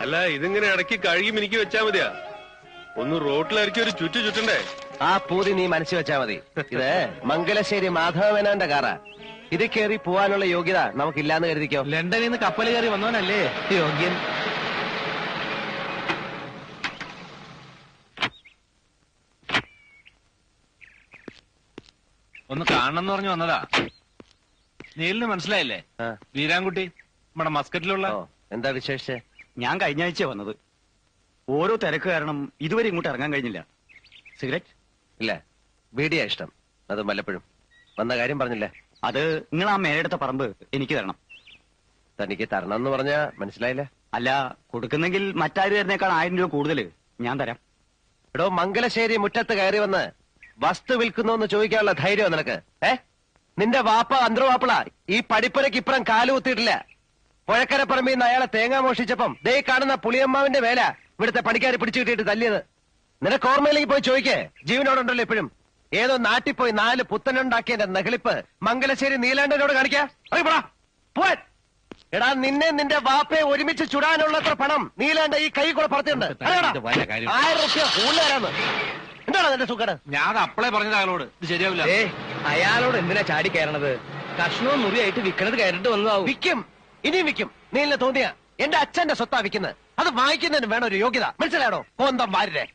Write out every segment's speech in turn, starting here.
അല്ല ഇതിങ്ങനെ ഇടയ്ക്ക് കഴുകി എനിക്ക് വെച്ചാ മതിയാ. ഒന്ന് റോട്ടിലിറക്കി ഒരു ചുറ്റു ചുറ്റണ്ടേ? ആ പൂതി നീ മനസ്സിൽ വെച്ചാ മതി. ഇത് മംഗലശ്ശേരി മാധവമേനോന്റെ കാറാ. ഇത് കയറി പോവാനുള്ള യോഗ്യത നമുക്കില്ലാന്ന് കരുതിക്കോ? ലണ്ടനിൽ നിന്ന് കപ്പൽ കയറി വന്നവനല്ലേ? യോഗ്യൻ. ഒന്ന് കാണണം എന്ന് പറഞ്ഞു വന്നതാ. നീലിന് മനസ്സിലായില്ലേ. വീരാൻകുട്ടി നമ്മുടെ മസ്കറ്റിലുള്ള. എന്താ വിശേഷിച്ച്? ഞാൻ കഴിഞ്ഞ ആഴ്ച വന്നത്. ഓരോ തിരക്ക് കാരണം ഇതുവരെ ഇങ്ങോട്ട് ഇറങ്ങാൻ കഴിഞ്ഞില്ല. സിഗരറ്റ്? ഇല്ല. ബീഡിയാ ഇഷ്ടം. അത് വല്ലപ്പോഴും. വന്ന കാര്യം പറഞ്ഞില്ല? അത് നിങ്ങൾ ആ മേലെടുത്ത പറമ്പ് എനിക്ക് തരണം. തനിക്ക് തരണം എന്ന് പറഞ്ഞാ മനസ്സിലായില്ല? അല്ല കൊടുക്കുന്നെങ്കിൽ മറ്റാര് തരുന്നേക്കാൾ ആയിരം രൂപ കൂടുതൽ ഞാൻ തരാം. എടോ മംഗലശ്ശേരി മുറ്റത്ത് കയറി വന്ന് വസ്തു വിൽക്കുന്നു എന്ന് ചോദിക്കാനുള്ള ധൈര്യം നിനക്ക്. ഏ? നിന്റെ വാപ്പ അന്തർവാപ്പള ഈ പഠിപ്പുരക്ക് ഇപ്പുറം കാൽ കുത്തിയിട്ടില്ല പുഴക്കരപ്പറമ്പിൽ നിന്ന് അയാളെ തേങ്ങ മോഷിച്ചപ്പം ദേ കാണുന്ന പുളിയമ്മാവിന്റെ വേല ഇവിടുത്തെ പണിക്കാരെ പിടിച്ചു കിട്ടിയിട്ട് തല്ലിയത്. നിനക്ക് ഓർമ്മയിലേക്ക് പോയി ചോദിക്കേ? ജീവനോടുണ്ടല്ലോ എപ്പോഴും ഏതോ നാട്ടിൽ പോയി നാല് പുത്തനുണ്ടാക്കിയതിന്റെ നെഹളിപ്പ് മംഗലശ്ശേരി നീലാണ്ടനോട് കാണിക്കാ. പോവാൻ. എടാ നിന്നെ നിന്റെ വാപ്പയെ ഒരുമിച്ച് ചുടാനുള്ളത്ര പണം നീലാണ്ട ഈ കൈ കൂടെ പറഞ്ഞിട്ടുണ്ട് വല്ല കാര്യം. ആയിരം റുപ്യ കൂടുതലാരാന്ന്. എന്താണ് നിന്റെ സുഖം? ഞാൻ അപ്പളെ പറഞ്ഞത് അയാളോട്. ഇത് ശരിയാവില്ല. ഏ അയാളോട് എന്തിനാ ചാടി കയറണത്? കഷ്ണവും മുറിയായിട്ട് വിൽക്കണത് കയറിട്ട് വന്നതാവും. വിക്കും. ഇനിയും വിൽക്കും. നീലിനെ തോന്നിയ എന്റെ അച്ഛന്റെ സ്വത്താ വിൽക്കുന്നത്. അത് വാങ്ങിക്കുന്നതിന് വേണം ഒരു യോഗ്യത. മനസ്സിലായോ? കോന്തം വാരിരെ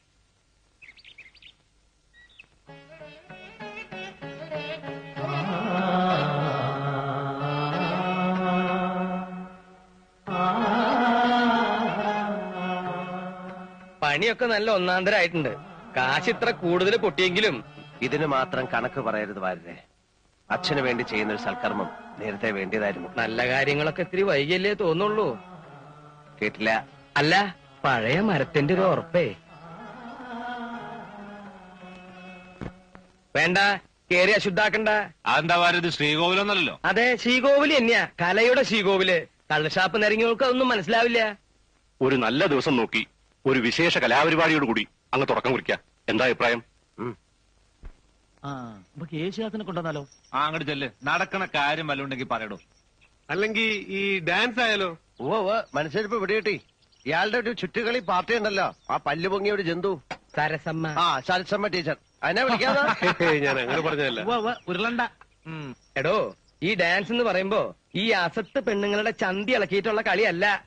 പണിയൊക്കെ നല്ല ഒന്നാന്തരായിട്ടുണ്ട്. കാശ് ഇത്ര കൂടുതൽ പൊട്ടിയെങ്കിലും ഇതിന് മാത്രം കണക്ക് പറയരുത് വാരിരെ അച്ഛന് വേണ്ടി ചെയ്യുന്ന ഒരു സൽക്കർമ്മം നേരത്തെ വേണ്ടിയതായിരുന്നു. നല്ല കാര്യങ്ങളൊക്കെ ഇത്തിരി വൈകിയല്ലേ തോന്നുള്ളൂ. കേട്ടില്ല. അല്ല പഴയ മരത്തിന്റെ ഒരു ഉറപ്പേ. വേണ്ട കേറി അശുദ്ധാക്കണ്ട അതെന്താ പറയുന്നത് ഇത് ശ്രീകോവിലൊന്നല്ലോ അതെ ശ്രീകോവിൽ തന്നെയാ. കലയുടെ ശ്രീകോവിൽ. കള്ളുഷാപ്പ് നിരങ്ങിയവർക്ക് അതൊന്നും മനസ്സിലാവില്ല. ഒരു നല്ല ദിവസം നോക്കി ഒരു വിശേഷ കലാപരിപാടിയോട് കൂടി അങ്ങ് തുടക്കം കുറിക്കാം. എന്താ അഭിപ്രായം? യേശുദാസിനെ കൊണ്ടുവന്നാലോ? ആ അങ്ങോട്ട് ചെല്ല്. നടക്കണ കാര്യം വല്ല ഉണ്ടെങ്കിൽ പറയടോ. അല്ലെങ്കിൽ ഈ ഡാൻസ് ആയാലോ? ഓ മനസ്സിലിപ്പോ പിടികിട്ടി. ഇയാളുടെ ഒരു ചുറ്റുകളി പാർട്ടി ഉണ്ടല്ലോ. ആ പല്ലു പൊങ്ങിയ ഒരു ജന്തു. സരസമ്മ. ആ സരസമ്മ ടീച്ചർ. അതിനെ വിളിക്കാതെ ഞാൻ അങ്ങനെ പറഞ്ഞതല്ല. ഉരുളണ്ട. എടോ ഈ ഡാൻസ് എന്ന് പറയുമ്പോ ഈ അസത്ത് പെണ്ണുങ്ങളുടെ ചന്തി ഇളക്കിയിട്ടുള്ള കളിയല്ല.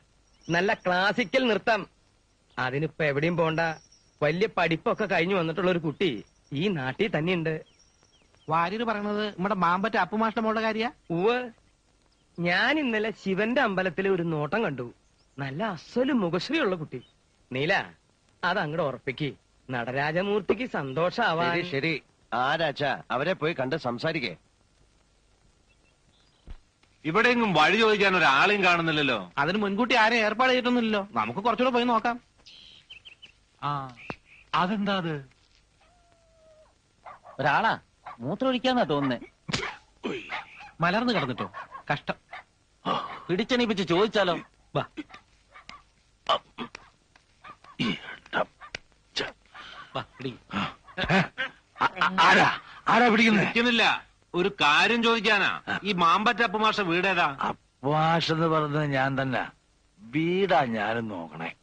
നല്ല ക്ലാസിക്കൽ നൃത്തം. അതിനിപ്പോ എവിടെയും പോണ്ട. വലിയ പഠിപ്പൊക്കെ കഴിഞ്ഞു വന്നിട്ടുള്ള ഒരു കുട്ടി ഈ നാട്ടിൽ തന്നെയുണ്ട്. വാര്യര് പറയണത് നമ്മുടെ മാമ്പറ്റ അപ്പുമാഷ്ട മോളുടെ കാര്യ? ഉവ് ഞാൻ ഇന്നലെ ശിവന്റെ അമ്പലത്തിൽ ഒരു നോട്ടം കണ്ടു. നല്ല അസൽ മുഖശ്രീയുള്ള കുട്ടി. നീല അത് അങ്ങോട്ട് ഉറപ്പിക്ക്. നടരാജമൂർത്തിക്ക് സന്തോഷാവാ ശരി ശരി. ആരാച്ചാ അവരെ പോയി കണ്ട് സംസാരിക്കേ. ഇവിടെയെങ്കിലും വഴി ചോദിക്കാൻ ഒരാളെയും കാണുന്നില്ലല്ലോ. അതിന് മുൻകൂട്ടി ആരെയും ഏർപ്പാട് ചെയ്തിട്ടൊന്നുമില്ലല്ലോ. നമുക്ക് കുറച്ചുകൂടെ പോയി നോക്കാം. ആ അതെന്താ അത്? ഒരാളാ? മൂത്രമൊഴിക്കാന്നാ തോന്നുന്നേ. മലർന്നു കിടന്നിട്ടോ. കഷ്ടം. പിടിച്ചണീപ്പിച്ച് ചോദിച്ചാലോ? വാ. ആരാ? ഒരു കാര്യം ചോദിക്കാനാ. ഈ മാമ്പറ്റപ്പ മാഷ വീടേതാ? അപ്പാഷെന്ന് പറഞ്ഞത് ഞാൻ തന്നെ. വീടാ ഞാനും നോക്കണേ.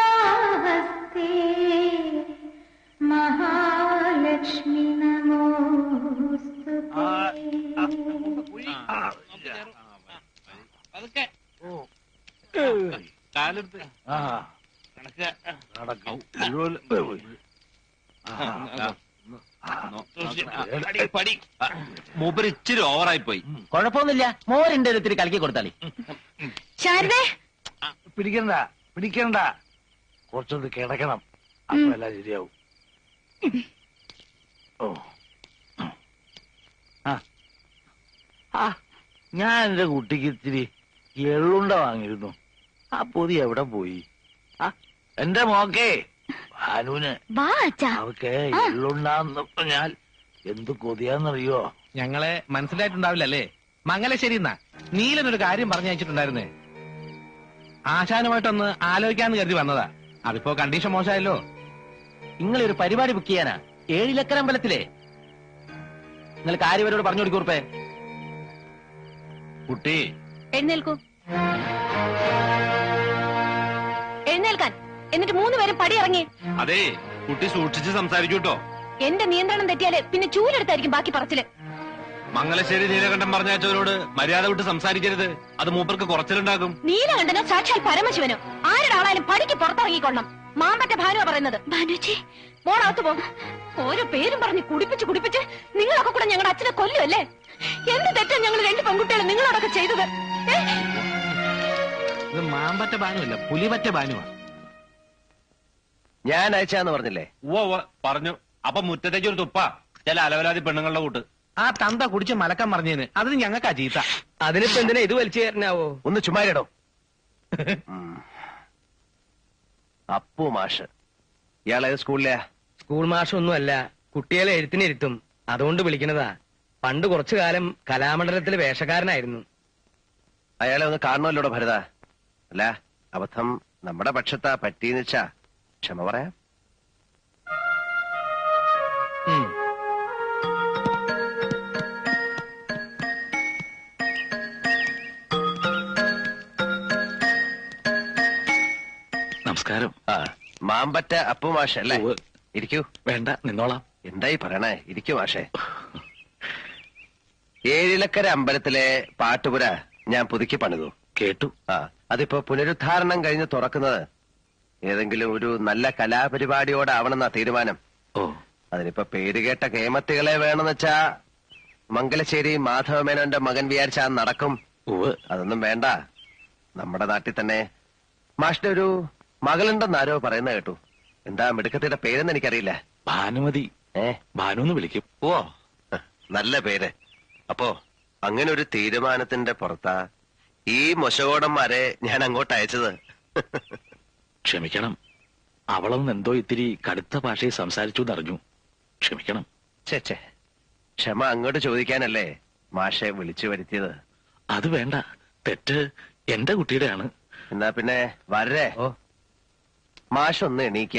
शङ्खचक्रगदाहस्ते महालक्ष्मि नमोऽस्तु ते കാലെടുത്ത് ആ നടക്കും മുഴുവൻ പോയി. മൂപ്പര് ഇച്ചിരി ഓവറായി പോയി കുഴപ്പമൊന്നുമില്ല മോരിന്റെ ഒത്തിരി കലക്കി കൊടുത്താളി ശാരദേ പിടിക്കണ്ട പിടിക്കണ്ട. കുറച്ചൊന്ന് കിടക്കണം. അപ്പൊ എല്ലാം ശരിയാവും. ഓ. ആ. ഞാൻ എന്റെ കുട്ടിക്ക് ഇത്തിരി എള്ളുണ്ട വാങ്ങിയിരുന്നു. ആ പൊതി എവിടെ പോയി? ആ എന്റെ മോക്കേ ഭാനുവിന്. അവക്ക് എള്ളുണ്ടാന്ന് പറഞ്ഞാൽ എന്ത് കൊതിയാന്നറിയോ? ഞങ്ങളെ മനസ്സിലായിട്ടുണ്ടാവില്ലല്ലേ? മംഗലശ്ശേരി എന്നാ നീലനൊരു കാര്യം പറഞ്ഞു അയച്ചിട്ടുണ്ടായിരുന്നേ ആശാനുമായിട്ടൊന്ന് ആലോചിക്കാന്ന് കരുതി വന്നതാ. അതിപ്പോ കണ്ടീഷൻ മോശമായല്ലോ. നിങ്ങൾ ഒരു പരിപാടി ബുക്ക് ചെയ്യാനാ. ഏഴിലക്കര അമ്പലത്തിലെ. നിങ്ങൾ കാര്യവരോട് പറഞ്ഞു കൊടുക്കൂർപ്പേ കുട്ടി. എഴുന്നേൽക്കൂ. എഴുന്നേൽക്കാൻ. എന്നിട്ട് മൂന്നുപേരും പടി ഇറങ്ങി അതെ കുട്ടി സൂക്ഷിച്ച് സംസാരിച്ചു കേട്ടോ എന്റെ നിയന്ത്രണം തെറ്റിയാൽ പിന്നെ ചൂലെടുത്തായിരിക്കും ബാക്കി പറച്ചിൽ. മംഗലശ്ശേരി നീലകണ്ഠൻ പറഞ്ഞയച്ചവരോട് മര്യാദ വിട്ട് സംസാരിക്കരുത്. അത് മൂപ്പർക്ക് കുറച്ചിലുണ്ടാകും. നീലകണ്ഠനോ സാക്ഷാൽ പരമശിവനോ? ആരുടെ ആളായാലും പടിക്ക് പുറത്തിറങ്ങിക്കൊള്ളണം. മാമ്പറ്റ ഭാനുവ പറയുന്നത്. ഭാനുജി മോളകത്ത് പോ. ഓരോ പേരും പറഞ്ഞ് കുടിപ്പിച്ച് കുടിപ്പിച്ച് നിങ്ങളൊക്കെ കൂടെ ഞങ്ങളുടെ അച്ഛനെ കൊല്ലുമല്ലേ എന്ത് തെറ്റാ ഞങ്ങൾ രണ്ട് പെൺകുട്ടികളും നിങ്ങളോടൊക്കെ ചെയ്തത്? ഇത് മാമ്പറ്റ ഭാനുവല്ല പുലിപറ്റ ബാനുവാ ഞാൻ അയച്ചാന്ന് പറഞ്ഞില്ലേ? ഓ ഉവ്വ പറഞ്ഞു. അപ്പൊ മുറ്റത്തേക്ക് ഒരു തുപ്പ. ചില അലവലാതി പെണ്ണുങ്ങളുടെ കൂട്ട്. ആ തന്ത കുടിച്ച് മലക്കം പറഞ്ഞതിന് അതിന് ഞങ്ങൾക്കാ ചീത്ത. അതിനിപ്പോ എന്തിനാ ഇത് വലിച്ചു കയറിനാവോ ഒന്ന് ചുമ്മാരിടോ അപ്പു മാഷ്. ഇയാളെ സ്കൂളിലെയാ സ്കൂൾ മാഷ് അല്ല കുട്ടികളെ എഴുത്തിനിരുത്തും അതുകൊണ്ട് വിളിക്കണതാ. പണ്ട് കുറച്ചു കാലം കലാമണ്ഡലത്തിലെ വേഷക്കാരനായിരുന്നു. അയാളെ ഒന്ന് കാണണമല്ലോടോ ഭരത? അല്ല അബദ്ധം നമ്മുടെ പക്ഷത്താ പറ്റീന്ന് വെച്ചാ. ക്ഷമ പറയാം. നമസ്കാരം. ആ മാമ്പറ്റ അപ്പു മാഷ് അല്ലേ? ഉവ്വ്. ഇരിക്കൂ. വേണ്ട നിന്നോളാം. എന്തായി പറയണേ? ഇരിക്കൂ മാഷേ. ഏഴിലക്കര അമ്പലത്തിലെ പാട്ടുപുര ഞാൻ പുതുക്കി പണിതു. കേട്ടു. ആ അതിപ്പോ പുനരുദ്ധാരണം കഴിഞ്ഞ് തുറക്കുന്നത് ഏതെങ്കിലും ഒരു നല്ല കലാപരിപാടിയോടാവണമെന്നാ തീരുമാനം. ഓ. അതിനിപ്പോ പേരുകേട്ട കേമത്തികളെ വേണമെന്ന് വെച്ചാ മംഗലശ്ശേരി മാധവമേനോന്റെ മകൻ വിചാരിച്ചാ നടക്കും. ഉവ് അതൊന്നും വേണ്ട. നമ്മുടെ നാട്ടിൽ തന്നെ മാഷിന്റെ ഒരു മകളുണ്ടെന്ന് ആരോ പറയുന്ന കേട്ടു. എന്താ മിടുക്കത്തിയുടെ പേരെന്ന് എനിക്കറിയില്ല. ഭാനുമതി. ഏ? ഭാനു എന്ന് വിളിക്കും. ഓ നല്ല പേര്. അപ്പോ അങ്ങനെ ഒരു തീരുമാനത്തിന്റെ പുറത്താ ഈ മൊശകോടന്മാരെ ഞാൻ അങ്ങോട്ട് അയച്ചത്. ക്ഷമിക്കണം. അവളൊന്ന് എന്തോ ഇത്തിരി കടുത്ത ഭാഷയിൽ സംസാരിച്ചു എന്നറിഞ്ഞു. ക്ഷമിക്കണം. ചേച്ചേ ക്ഷമ അങ്ങോട്ട് ചോദിക്കാനല്ലേ മാഷെ വിളിച്ചു വരുത്തിയത്? അത് വേണ്ട. തെറ്റ് എന്റെ കുട്ടിയുടെയാണ്. എന്നാ പിന്നെ വരേ ഓ. മാഷ് ഒന്ന് എണീക്ക.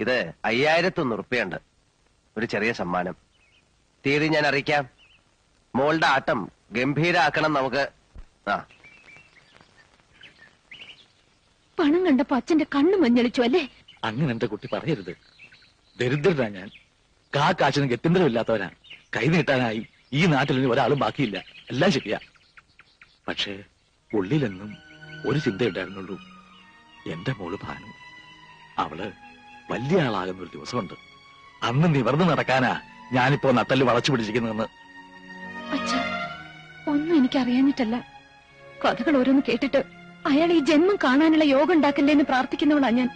ഇത് അയ്യായിരത്തൊന്ന് ഉറുപ്പയുണ്ട് ഒരു ചെറിയ സമ്മാനം. തീയതി ഞാൻ അറിയിക്കാം. മോളുടെ ആട്ടം ഗംഭീരാക്കണം നമുക്ക്. ആ. പണം കണ്ടപ്പോ അച്ഛന്റെ കണ്ണു മഞ്ഞളിച്ചു അല്ലേ? അങ്ങനെ എന്റെ കുട്ടി പറയരുത്. ദരിദ്രനാ ഞാൻ. കാ കാശിന് ഗത്യന്തരമില്ലാത്തവനാ. കൈ നീട്ടാനായി ഈ നാട്ടിൽ ഇനി ഒരാളും ബാക്കിയില്ല. എല്ലാം ശരിയാ. പക്ഷേ ഉള്ളിലെന്നും ഒരു ചിന്തയുണ്ടായിരുന്നുള്ളൂ. എന്റെ മോൾ ഭാനു. അവൾ വലിയ ആളാകുന്ന ഒരു ദിവസമുണ്ട്. അന്ന് നിവർന്നു നടക്കാനാ ഞാനിപ്പോ നട്ടൽ വളച്ചു പിടിച്ചിരിക്കുന്നതെന്ന്. അച്ഛ ഒന്നും എനിക്ക് അറിയാഞ്ഞിട്ടല്ല കഥകൾ ഓരോന്ന് കേട്ടിട്ട് അയാൾ ഈ ജന്മം കാണാനുള്ള യോഗം ഉണ്ടാക്കല്ലേ എന്ന് പ്രാർത്ഥിക്കുന്നവളാ ഞാൻ.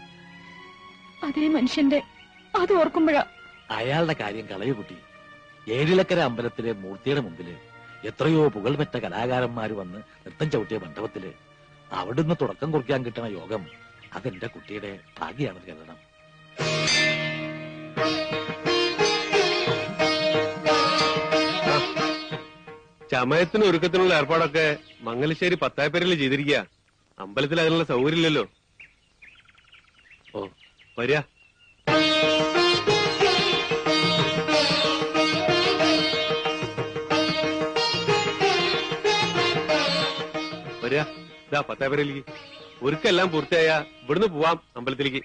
അതേ മനുഷ്യന്റെ അത് ഓർക്കുമ്പോഴാ. അയാളുടെ കാര്യം കളയു കുട്ടി. ഏഴിലക്കര അമ്പലത്തിലെ മൂർത്തിയുടെ മുമ്പിൽ എത്രയോ പുകൾപെറ്റ കലാകാരന്മാര് വന്ന് നൃത്തം ചവിട്ടിയ മണ്ഡപത്തിൽ അവിടുന്ന് തുടക്കം കുറിക്കാൻ കിട്ടണ യോഗം അതെന്റെ കുട്ടിയുടെ ഭാഗ്യാണെന്ന് കരുതണം. ചമയത്തിന് ഒരുക്കത്തിനുള്ള ഏർപ്പാടൊക്കെ മംഗലശ്ശേരി പത്തായപ്പേരിൽ ചെയ്തിരിക്കുക അമ്പലത്തിൽ അതിനുള്ള സൗകര്യമില്ലല്ലോ. ഓ വരിക. വരിക. പത്തായപ്പേരയിലേക്ക് ഒരുക്കെല്ലാം പൂർത്തിയായ ഇവിടുന്ന് പോവാം അമ്പലത്തിലേക്ക്.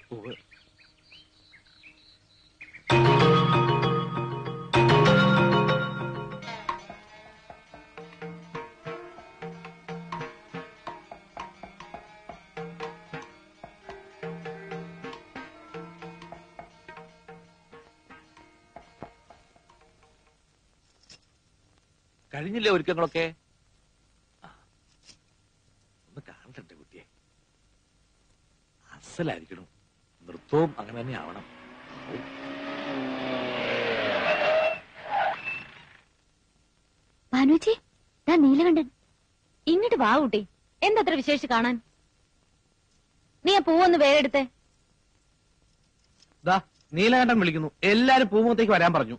കഴിഞ്ഞില്ലേ ഒരുക്കങ്ങളൊക്കെ ആ. ഒന്ന് കാണട്ടെ കുട്ടിയെ അസലായിരിക്കണം നൃത്തവും അങ്ങനെ തന്നെ ആവണം. ഭാനുജി ഞാൻ നീലകണ്ഠൻ. ഇങ്ങോട്ട് വാ കുട്ടി എന്തത്ര വിശേഷിച്ച് കാണാൻ? നീ ആ പൂവൊന്ന് വേറെ എടുത്തേ ദാ നീലകണ്ഠൻ വിളിക്കുന്നു. എല്ലാരും പൂമുഖത്തേക്ക് വരാൻ പറഞ്ഞു.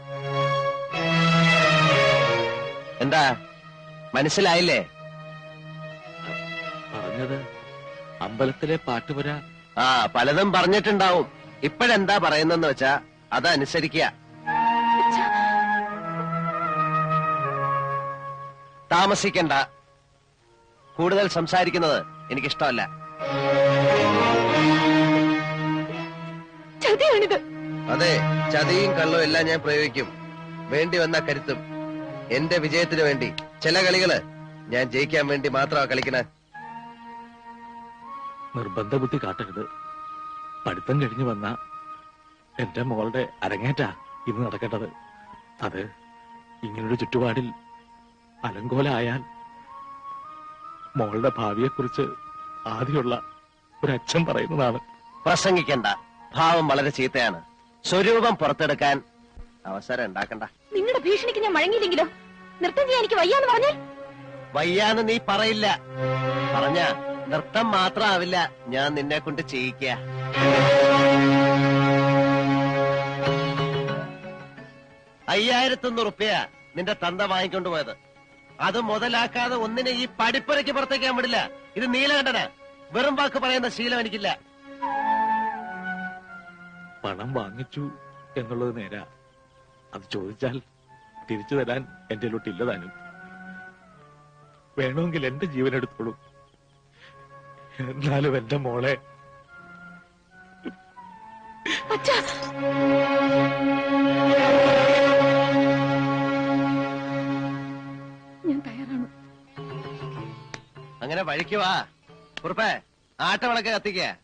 എന്താ? മനസ്സിലായില്ലേ? പറഞ്ഞത് അമ്പലത്തിലെ പാട്ടുപുര. ആ പലതും പറഞ്ഞിട്ടുണ്ടാവും. ഇപ്പോഴെന്താ പറയുന്നെന്ന് വെച്ചാ അതനുസരിക്കുക താമസിക്കണ്ട. കൂടുതൽ സംസാരിക്കുന്നത് എനിക്കിഷ്ടമല്ല. ചതിയാണിത്. അതെ ചതിയും കള്ളവും എല്ലാം ഞാൻ പ്രയോഗിക്കും. വേണ്ടി വന്ന കരുത്തും. എന്റെ വിജയത്തിന് വേണ്ടി ചില കളികൾ ഞാൻ ജയിക്കാൻ വേണ്ടി മാത്രമാ കളിക്കണേ. നിർബന്ധ ബുദ്ധി കാട്ടരുത്. പഠിത്തം കഴിഞ്ഞു വന്ന എന്റെ മോളുടെ അരങ്ങേറ്റാ ഇന്ന് നടക്കേണ്ടത്. അത് ഇങ്ങനൊരു ചുറ്റുപാടിൽ അലങ്കോലായാൽ മോളുടെ ഭാവിയെക്കുറിച്ച് ആദ്യമുള്ള ഒരു ഒരച്ഛൻ പറയുന്നതാണ്. പ്രസംഗിക്കണ്ട. ഭാവം വളരെ ചീത്തയാണ്. സ്വരൂപം പുറത്തെടുക്കാൻ അവസരം ഉണ്ടാക്കണ്ട. നിങ്ങളുടെ ഭീഷണിക്ക് ഞാൻ വഴങ്ങിയില്ലെങ്കിലോ നൃത്തം ചെയ്യാൻ എനിക്ക് വയ്യാന്ന് പറഞ്ഞാൽ? വയ്യാന്ന് നീ പറയില്ല. പറഞ്ഞ നൃത്തം മാത്രമാവില്ല ഞാൻ നിന്നെ കൊണ്ട് ചെയ്യിക്ക. അയ്യായിരത്തൊന്ന് റുപ്യ നിന്റെ തന്ത വാങ്ങിക്കൊണ്ട് പോയത്. അത് മുതലാക്കാതെ ഒന്നിനെ ഈ പടിപ്പുരയ്ക്ക് പുറത്തേക്കാൻ വിടില്ല. ഇത് നീലകണ്ഠന. വെറും വാക്ക് പറയുന്ന ശീലം എനിക്കില്ല. പണം വാങ്ങിച്ചു എന്നുള്ളത് നേരാ. അത് ചോദിച്ചാൽ തിരിച്ചു തരാൻ എന്റെ ലോട്ടില്ലതാനും വേണമെങ്കിൽ എന്റെ ജീവൻ എടുത്തോളൂ. എന്നാലും എന്റെ മോളെ. അച്ഛാ. ഞാൻ തയ്യാറാണ്. അങ്ങനെ വഴിക്ക് വാ. കുറുപ്പേ ആട്ടവിളക്ക് കത്തിക്ക.